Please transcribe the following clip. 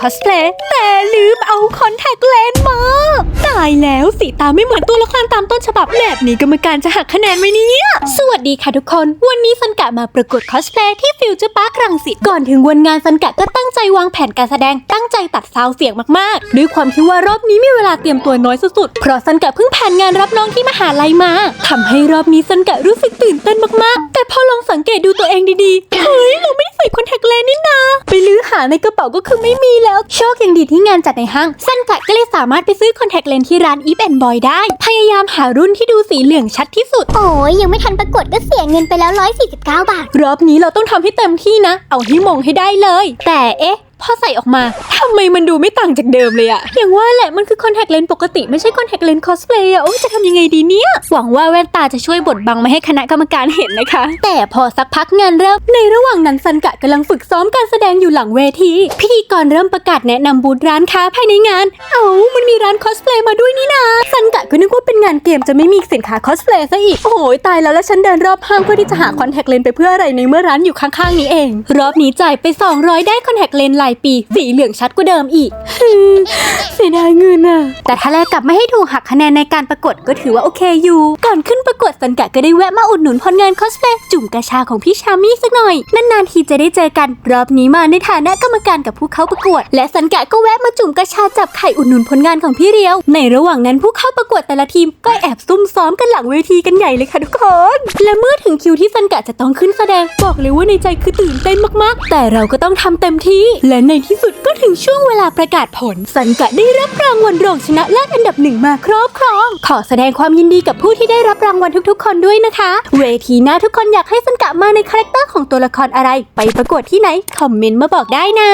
คอสเพลย์แต่ลืมเอาคอนแทคเลนส์มา ตายแล้วสีตาไม่เหมือนตัวละครตามต้นฉบับแบบนี้กรรมการจะหักคะแนนไหมเนี่ยสวัสดีค่ะทุกคน วันนี้สันกะมาประกวดคอสเพลย์ที่ฟิวเจอร์พาร์ครังสิตก่อนถึงวันงานสันกะก็ตั้งใจวางแผนการแสดงตั้งใจตัดซาวเสียงมากๆ ด้วยความที่ว่ารอบนี้มีเวลาเตรียมตัวน้อยสุดๆเพราะสันกะเพิ่งผ่านงานรับน้องที่มหาลัยมาทำให้รอบนี้สันกะรู้สึกตื่นเต้นมากๆ แต่พอลองสังเกตดูตัวเองดีๆเฮ้ยเราไม่ คอนแทคเลนส์นี่นาไปลื้อหาในกระเป๋าก็คือไม่มีแล้ว โชคยังดีที่งานจัดในห้าง สันกะก็เลยสามารถไปซื้อคอนแทคเลนส์ที่ร้านอีฟแอนบอยได้ พยายามหารุ่นที่ดูสีเหลืองชัดที่สุด โอ้ยยังไม่ทันประกวดก็เสียเงินไปแล้ว 149 บาท รอบนี้เราต้องทำให้เต็มที่นะ เอาให้มงให้ได้เลย แต่เอ๊ะ พอใส่ออกมาทำไมมันดูไม่ต่างจากเดิมเลยอะอย่างว่าแหละมันคือคอนแทคเลนส์ปกติไม่ใช่คอนแทคเลนส์คอสเพลย์อะโอ้จะทำยังไงดีเนี่ย หวังว่าแว่นตาจะช่วยบดบังไม่ให้คณะกรรมการเห็นนะคะ แต่พอสักพักงานเริ่มในระหว่างนั้นซันกะกำลังฝึกซ้อมการแสดงอยู่หลังเวทีพิธีกรเริ่มประกาศแนะนำบูธร้านค้าภายในงาน เอ้ามันมีร้านคอสเพลย์มาด้วยนี่นาซันกะก็นึกว่าเป็นงานเกมจะไม่มีสินค้าคอสเพลย์ซะอีกโอ้ยตายแล้วแล้วฉันเดินรอบห้างเพื่อที่จะหาคอนแทคเลนส์ไปเพื่ออะไรในเมื่อร้านอยู่ข้างๆนี้เอง รอบนี้จ่ายไป 200 ได้คอนแทคเลนส์ลายปีสีเหลืองชัดกว่าเดิมอีก เสียดายเงินอะแต่ถ้าแลกกลับไม่ให้ถูกหักคะแนนในการประกวดก็ถือว่าโอเคอยู่ ก่อนขึ้นประกวดสันกะก็ได้แวะมาอุดหนุนผลงานคอสเพลย์จุ่มกระชาของพี่ชามี่สักหน่อย นานๆทีจะได้เจอกัน รอบนี้มาในฐานะกรรมการกับผู้เข้าประกวด และสันกะก็แวะมาจุ่มกระชาจับไข่อุดหนุนผลงานของพี่เรียว ในระหว่างนั้นผู้เข้าประกวดแต่ละทีมก็แอบซุ่มซ้อมกันหลังเวทีกันใหญ่เลยค่ะทุกคน และเมื่อถึงคิวที่สันกะจะต้องขึ้นแสดง บอกเลยว่าในใจคือตื่นเต้นมากๆ แต่เราก็ต้องทำเต็มที่ และในที่สุดก็ถึงช่วงเวลาประกาศผล สันกะได้รับรางวัลรองชนะเลิศอันดับหนึ่งมาครอบครอง ขอแสดงความยินดีกับผู้ที่ได้รับรางวัลทุกๆ คนด้วยนะคะ เวทีหน้าทุกคนอยากให้สันกะมาในคาแรคเตอร์ของตัวละครอะไร ไปประกวดที่ไหน คอมเมนต์มาบอกได้นะ